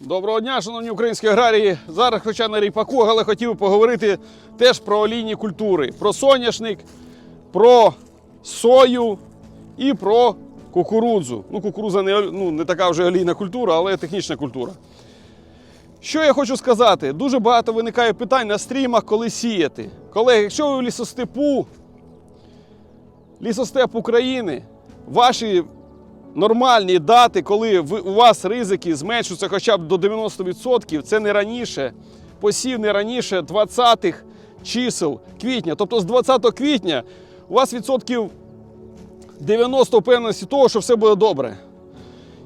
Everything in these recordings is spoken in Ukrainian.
Доброго дня, шановні українські аграрії. Зараз, хоча на ріпаку, але хотів поговорити теж про олійні культури: про соняшник, про сою і про кукурудзу. Ну, кукурудза не, ну, не така вже олійна культура, але технічна культура. Що я хочу сказати? Дуже багато виникає питань на стрімах, коли сіяти. Колеги, якщо ви в лісостепу, лісостеп України, ваші нормальні дати, коли у вас ризики зменшуються хоча б до 90%, це не раніше, посів не раніше 20-х чисел квітня. Тобто з 20 квітня у вас відсотків 90 впевненості того, що все буде добре.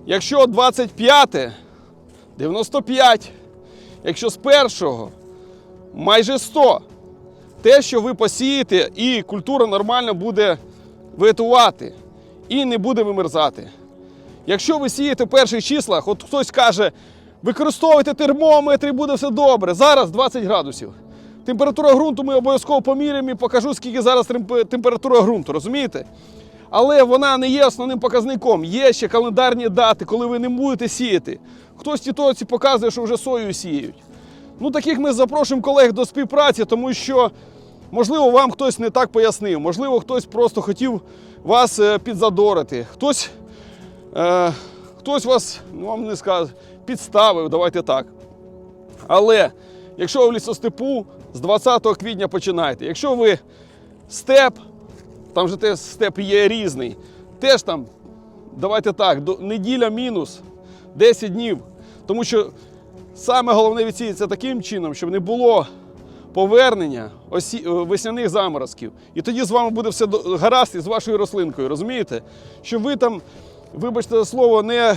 Якщо 25, 95, якщо з першого майже 100. Те, що ви посієте, і культура нормально буде витувати і не буде вимерзати. Якщо ви сієте в перших числах, от хтось каже, використовуйте термометр і буде все добре. Зараз 20 градусів. Температура ґрунту ми обов'язково поміряємо і покажу, скільки зараз температура ґрунту, розумієте? Але вона не є основним показником. Є ще календарні дати, коли ви не будете сіяти. Хтось тітоці показує, що вже сою сіють. Ну, таких ми запрошуємо колег до співпраці, тому що, можливо, вам хтось не так пояснив, можливо, хтось просто хотів вас е, підзадорити, хтось, е, хтось вас, ну вам не скажу, підставив, давайте так. Але якщо ви в лісостепу, з 20 квітня починайте. Якщо ви степ, там же теж степ є різний, теж там, давайте так, до, неділя мінус 10 днів. Тому що саме головне відсіяться таким чином, щоб не було повернення осі... е, весняних заморозків. І тоді з вами буде все гаразд із вашою рослинкою, розумієте? Щоб ви там, вибачте за слово, не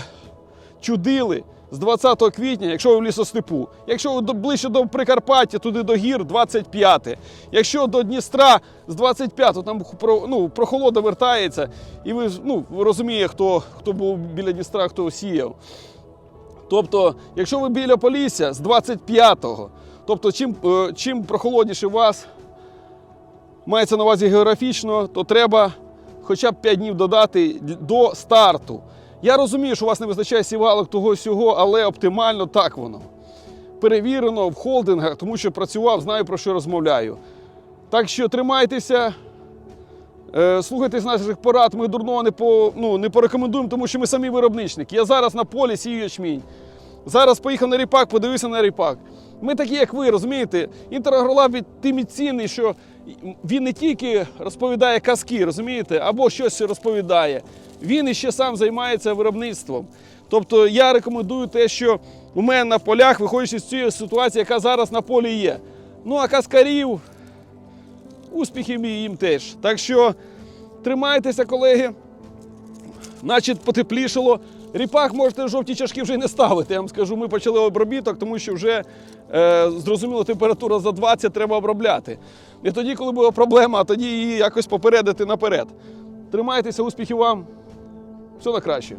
чудили з 20 квітня, якщо ви в лісостепу. Якщо ви ближче до Прикарпаття, туди до гір 25. Якщо до Дністра з 25, там ну, прохолода вертається, і ви, ну, ви розумієте, хто, хто був біля Дністра, хто сіяв. Тобто, якщо ви біля Полісся з 25-го, тобто чим, е, чим прохолодніше вас мається на увазі географічно, то треба хоча б 5 днів додати до старту. Я розумію, що у вас не вистачає сівалок того сього, але оптимально так воно. Перевірено в холдингах, тому що працював, знаю про що розмовляю. Так що тримайтеся, Е, Слухайтесь наших порад, ми дурного не, по, ну, не порекомендуємо, тому що ми самі виробничники. Я зараз на полі сію ячмінь. Зараз поїхав на ріпак, подивився на ріпак. Ми такі, як ви, розумієте? Інтерагролаб від тим і цінний, що він не тільки розповідає казки, розумієте, або щось розповідає. Він іще сам займається виробництвом. Тобто я рекомендую те, що у мене на полях, виходячи з цієї ситуації, яка зараз на полі є. Ну а каскарів, успіхів їм теж. Так що тримайтеся, колеги. Значить, потеплішало. Ріпак можете жовті чашки вже й не ставити. Я вам скажу, ми почали обробіток, тому що вже е, зрозуміло, температура за 20 треба обробляти. І тоді, коли була проблема, тоді її якось попередити наперед. Тримайтеся, успіхів вам. Все на краще.